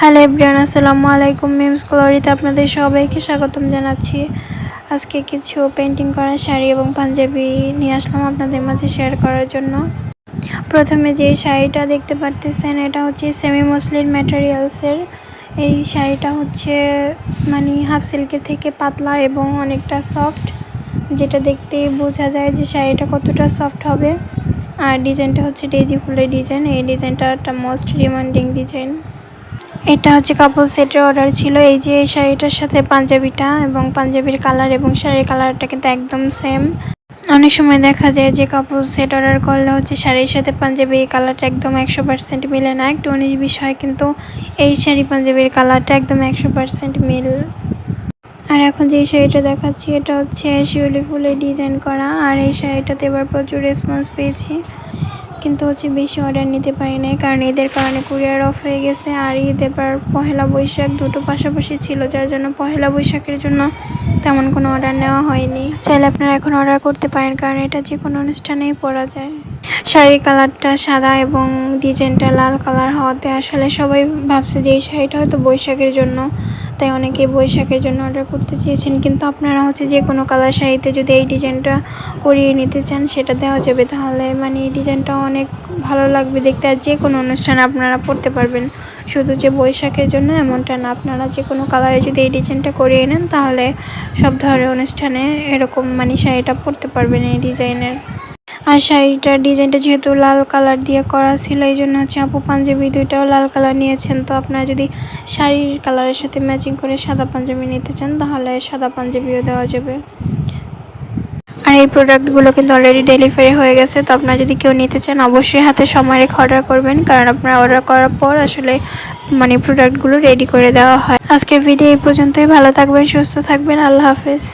Hello everyone, আসসালামু আলাইকুম memes কলোরিতে আপনাদের সবাইকে স্বাগতম জানাচ্ছি। আজকে কিছু পেন্টিং করা শাড়ি এবং পাঞ্জাবি নিয়ে আসলাম আপনাদের মাঝে শেয়ার করার জন্য। প্রথমে যে শাড়িটা দেখতে পারতেছেন, এটা হচ্ছে সেমি মসলিন ম্যাটেরিয়ালসের এই শাড়িটা হচ্ছে মানে হাফ সিল্কের থেকে পাতলা এবং অনেকটা সফট যেটা দেখতেই বোঝা যায় যে শাড়িটা কতটা সফট হবে। আর ডিজাইনটা হচ্ছে ডেজি ফুলের ডিজাইন এই ডিজাইনটা একটা মোস্ট ডিমান্ডিং ডিজাইন এটা হচ্ছে কাপড় সেটের অর্ডার ছিল। এই যে শাড়িটার সাথে পাঞ্জাবিটা এবং পাঞ্জাবির কালার এবং শাড়ির কালারটা কিন্তু একদম সেম অনেক সময় দেখা যায় যে কাপড় সেট অর্ডার করলে হচ্ছে শাড়ির সাথে পাঞ্জাবি কালারটা একদম একশো পার্সেন্ট মিলে না। একটু উনিশ বিষয় কিন্তু এই শাড়ি পাঞ্জাবির কালারটা একদম একশো পার্সেন্ট মিল। আর এখন যে শাড়িটা দেখাচ্ছি, এটা হচ্ছে শিউলি ফুলে ডিজাইন করা। আর এই শাড়িটাতে এবার প্রচুর রেসপন্স পেয়েছি। কিন্তু হচ্ছে বেশি অর্ডার নিতে পারি নাই, কারণ এদের কারণে কুরিয়ার অফ হয়ে গেছে আর ঈদ এবার পহেলা বৈশাখ দুটো পাশাপাশি ছিল, যার জন্য পহেলা বৈশাখের জন্য তেমন কোনো অর্ডার নেওয়া হয়নি। চাইলে আপনারা এখন অর্ডার করতে পারেন, কারণ এটা যে কোনো অনুষ্ঠানেই পরা যায়। শাড়ির কালারটা সাদা এবং ডিজাইনটা লাল কালার হওয়াতে আসলে সবাই ভাবছে যে এই শাড়িটা হয়তো বৈশাখের জন্য, তাই অনেকে বৈশাখের জন্য অর্ডার করতে চেয়েছেন। কিন্তু আপনারা হচ্ছে যে কোনো কালার শাড়িতে যদি এই ডিজাইনটা করিয়ে নিতে চান, সেটা দেওয়া যাবে। তাহলে মানে এই ডিজাইনটা অনেক ভালো লাগবে দেখতে। আর যে কোনো অনুষ্ঠানে আপনারা পরতে পারবেন। শুধু যে বৈশাখের জন্য এমনটা না, আপনারা যে কোনো কালারে যদি এই ডিজাইনটা করিয়ে নেন, তাহলে সব ধরনের অনুষ্ঠানে এরকম মানে শাড়িটা পরতে পারবেন এই ডিজাইনের। আর শাড়িটার ডিজাইনটা যেহেতু লাল কালার দিয়ে করা ছিল, এই জন্য হচ্ছে আপু পাঞ্জাবি দুইটাও লাল কালার নিয়েছেন। তো আপনারা যদি শাড়ির কালারের সাথে ম্যাচিং করে সাদা পাঞ্জাবি নিতে চান, তাহলে সাদা পাঞ্জাবিও দেওয়া যাবে। আর এই প্রোডাক্টগুলো কিন্তু অলরেডি ডেলিভারি হয়ে গেছে, তো আপনারা যদি কেউ নিতে চান, অবশ্যই হাতে সময় রেখে অর্ডার করবেন, কারণ আপনারা অর্ডার করার পর আসলে মানে প্রোডাক্টগুলো রেডি করে দেওয়া হয়। আজকের ভিডিও এই পর্যন্তই, ভালো থাকবেন, সুস্থ থাকবেন, আল্লাহ হাফেজ।